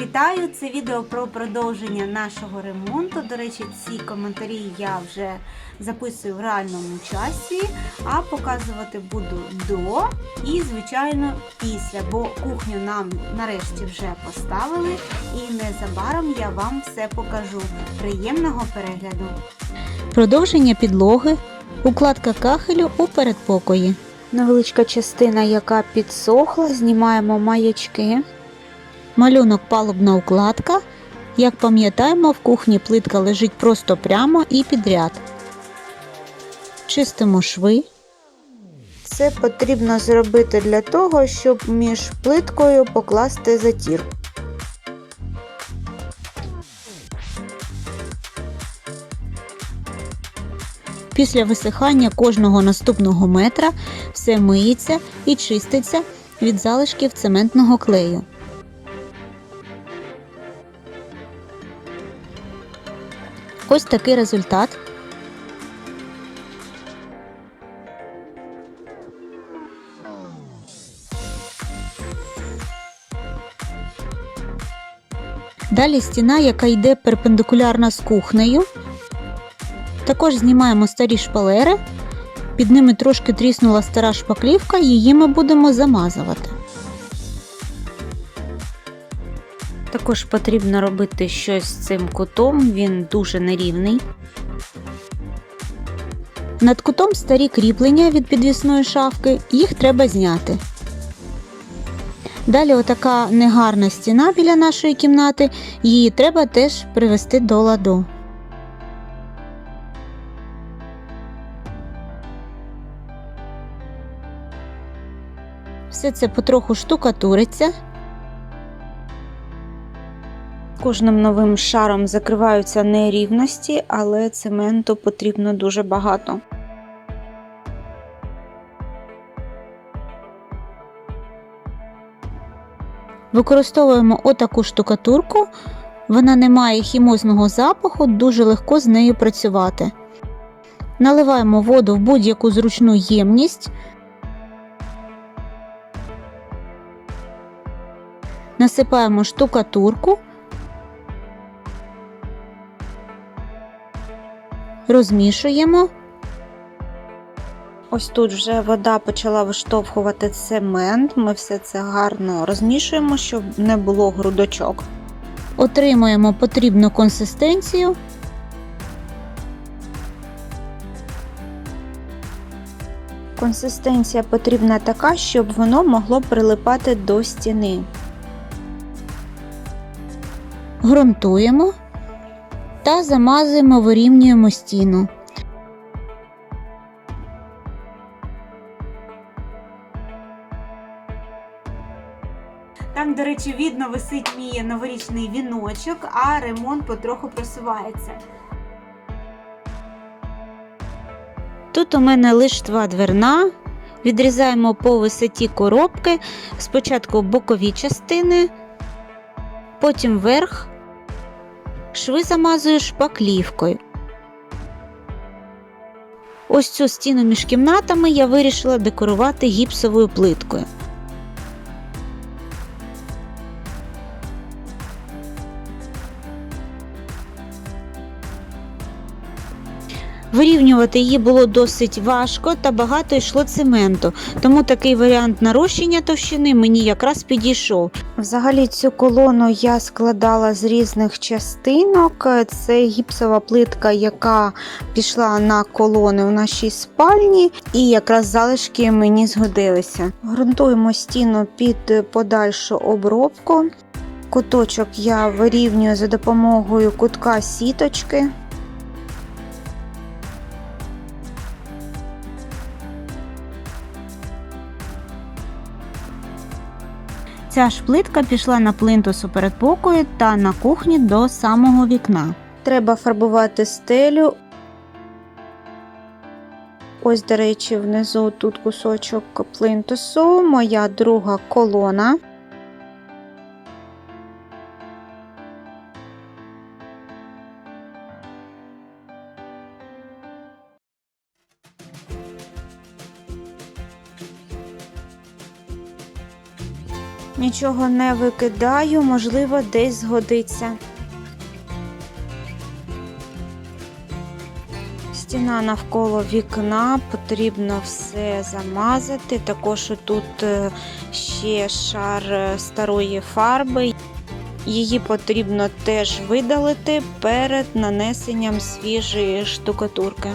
Вітаю! Це відео про продовження нашого ремонту. До речі, ці коментарі я вже записую в реальному часі, а показувати буду до і, звичайно, після, бо кухню нам нарешті вже поставили, і незабаром я вам все покажу. Приємного перегляду! Продовження підлоги, укладка кахелю у передпокої. Невеличка частина, яка підсохла, знімаємо маячки. Малюнок палубна укладка. Як пам'ятаємо, в кухні плитка лежить просто прямо і підряд. Чистимо шви. Це потрібно зробити для того, щоб між плиткою покласти затір. Після висихання кожного наступного метра все миється і чиститься від залишків цементного клею. Ось такий результат. Далі стіна, яка йде перпендикулярно з кухнею. Також знімаємо старі шпалери. Під ними трошки тріснула стара шпаклівка, її ми будемо замазувати. Також потрібно робити щось з цим кутом, він дуже нерівний. Над кутом старі кріплення від підвісної шафки, їх треба зняти. Далі отака негарна стіна біля нашої кімнати, її треба теж привести до ладу. Все це потроху штукатуриться. Кожним новим шаром закриваються нерівності, але цементу потрібно дуже багато. Використовуємо отаку штукатурку. Вона не має хімозного запаху, дуже легко з нею працювати. Наливаємо воду в будь-яку зручну ємність. Насипаємо штукатурку. Розмішуємо. Ось тут вже вода почала виштовхувати цемент. Ми все це гарно розмішуємо, щоб не було грудочок. Отримуємо потрібну консистенцію. Консистенція потрібна така, щоб воно могло прилипати до стіни. Грунтуємо та замазуємо, вирівнюємо стіну. Там, до речі, видно, висить мій новорічний віночок, а ремонт потроху просувається. Тут у мене лиштва дверна. Відрізаємо по висоті коробки. Спочатку бокові частини, потім верх. Шви замазую шпаклівкою. Ось цю стіну між кімнатами я вирішила декорувати гіпсовою плиткою. Вирівнювати її було досить важко та багато йшло цементу, тому такий варіант нарощення товщини мені якраз підійшов. Взагалі цю колону я складала з різних частинок. Це гіпсова плитка, яка пішла на колони в нашій спальні, і якраз залишки мені згодилися. Грунтуємо стіну під подальшу обробку. Куточок я вирівнюю за допомогою кутка сіточки. Ця ж плитка пішла на плинтус у передпокої та на кухні до самого вікна. Треба фарбувати стелю. Ось, до речі, внизу тут кусочок плинтусу, моя друга колона. Нічого не викидаю, можливо, десь згодиться. Стіна навколо вікна, потрібно все замазати. Також тут е, ще шар е, старої фарби. Її потрібно теж видалити перед нанесенням свіжої штукатурки.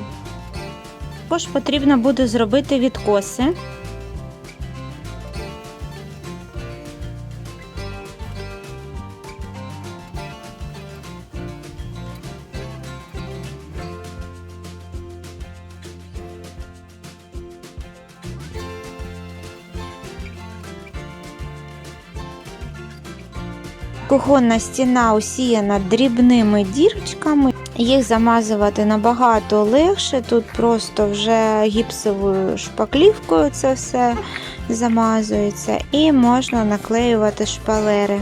Також потрібно буде зробити відкоси. Кухонна стіна усіяна дрібними дірочками. Їх замазувати набагато легше. Тут просто вже гіпсовою шпаклівкою це все замазується, і можна наклеювати шпалери.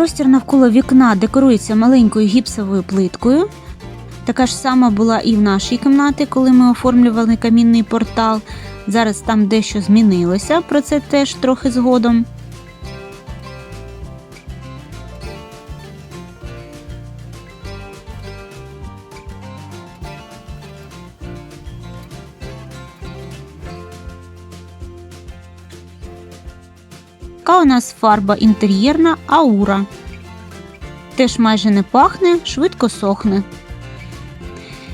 Простір навколо вікна декорується маленькою гіпсовою плиткою. Така ж сама була і в нашій кімнаті, коли ми оформлювали камінний портал. Зараз там дещо змінилося, про це теж трохи згодом. Така у нас фарба інтер'єрна аура. Теж майже не пахне, швидко сохне.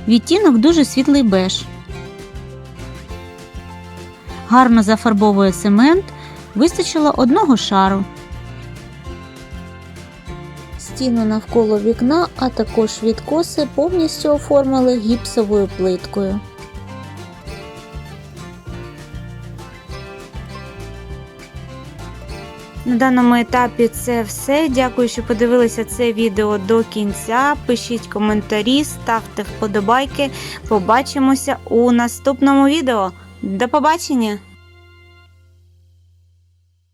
Відтінок дуже світлий беж. Гарно зафарбовує цемент. Вистачило одного шару. Стіну навколо вікна, а також відкоси повністю оформили гіпсовою плиткою. На даному етапі це все. Дякую, що подивилися це відео до кінця. Пишіть коментарі, ставте вподобайки. Побачимося у наступному відео. До побачення!